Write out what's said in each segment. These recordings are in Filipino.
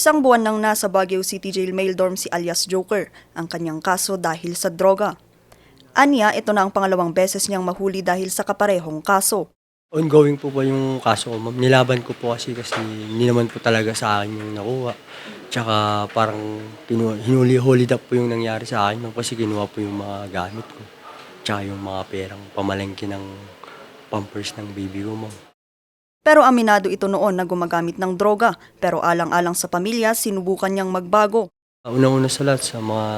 Isang buwan nang nasa Baguio City Jail mail dorm si alias Joker, ang kanyang kaso dahil sa droga. Anya, ito na ang pangalawang beses niyang mahuli dahil sa kaparehong kaso. Ongoing po ba yung kaso ko, ma'am? Nilaban ko po kasi kasi hindi naman po talaga sa akin yung nakuha. Tsaka parang hinuli-hold up po yung nangyari sa akin ma'am, kasi kinuha po yung mga gamit ko. Tsaka yung mga perang pamalengke ng pampers ng baby ko, ma'am. Pero aminado ito noon na gumagamit ng droga, pero alang-alang sa pamilya, sinubukan niyang magbago. Unang-una sa lahat sa mga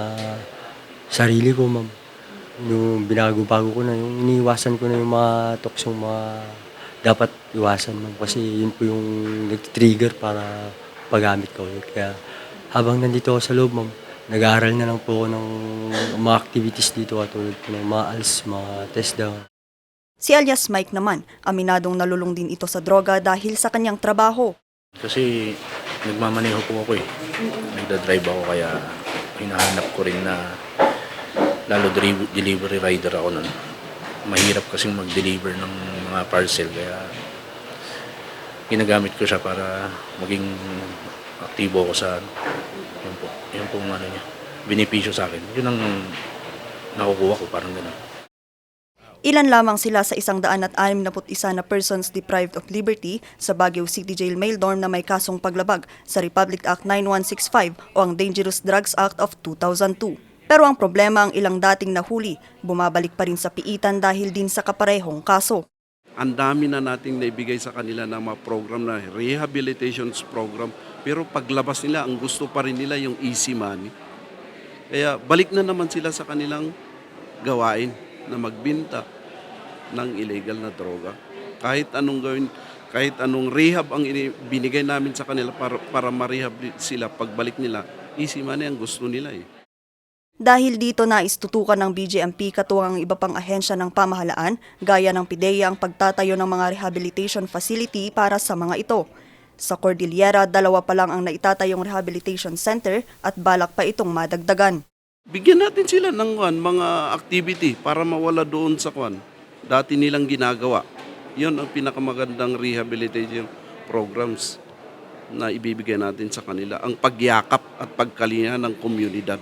sarili ko, ma'am. Yung binago-bago ko na, yung iniiwasan ko na yung mga toksong mga dapat iwasan, ma'am. Kasi yun po yung nag-trigger para paggamit ko. Kaya habang nandito ako sa loob, ma'am, nag-aaral na lang po ako ng mga activities dito katulad ng mga ALS, mga test down. Si alias Mike naman, aminadong nalulung din ito sa droga dahil sa kanyang trabaho. Kasi nagmamaneho po ako eh. Nagda-drive ako kaya hinahanap ko rin na lalo deli- delivery rider ako nun. Mahirap kasing mag-deliver ng mga parcel kaya ginagamit ko siya para maging aktibo ako sa yun po, yun po ano niya. Benepisyo sa akin. Yun ang nakukuha ko, parang gano'n. Ilan lamang sila sa isang daan at anim na isa na persons deprived of liberty sa Baguio City Jail Mail Dorm na may kasong paglabag sa Republic Act 9165 o ang Dangerous Drugs Act of 2002. Pero ang problema ang ilang dating nahuli, bumabalik pa rin sa piitan dahil din sa kaparehong kaso. ang dami na nating naibigay sa kanila ng mga program na rehabilitations program. Pero paglabas nila, ang gusto pa rin nila yung easy money. Kaya balik na naman sila sa kanilang gawain na magbinta ng illegal na droga. Kahit anong gawin, kahit anong rehab ang ini- binigay namin sa kanila para, para ma-rehab sila pagbalik nila, easy money ang gusto nila eh. Dahil dito nais tutukan ng BJMP katuwang ang iba pang ahensya ng pamahalaan, gaya ng PIDEA ang pagtatayo ng mga rehabilitation facility para sa mga ito. Sa Cordillera, dalawa pa lang ang naitatayong rehabilitation center at balak pa itong madagdagan. Bigyan natin sila ng kwan, mga activity para mawala doon sa kwan. Dati nilang ginagawa. Yun ang pinakamagandang rehabilitation programs na ibibigay natin sa kanila. Ang pagyakap at pagkalinga ng komunidad.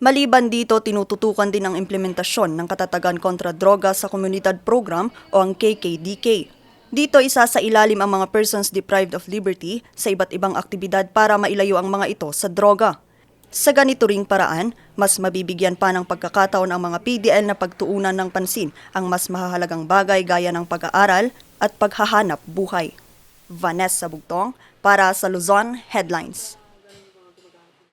Maliban dito, tinututukan din ang implementasyon ng Katatagan kontra Droga sa Komunidad Program o ang KKDK. Dito isa sa ilalim ang mga persons deprived of liberty sa iba't ibang aktibidad para mailayo ang mga ito sa droga. Sa ganito ring paraan, mas mabibigyan pa ng pagkakataon ang mga PDL na pagtuunan ng pansin ang mas mahahalagang bagay gaya ng pag-aaral at paghahanap buhay. Vanessa Bugtong para sa Luzon Headlines.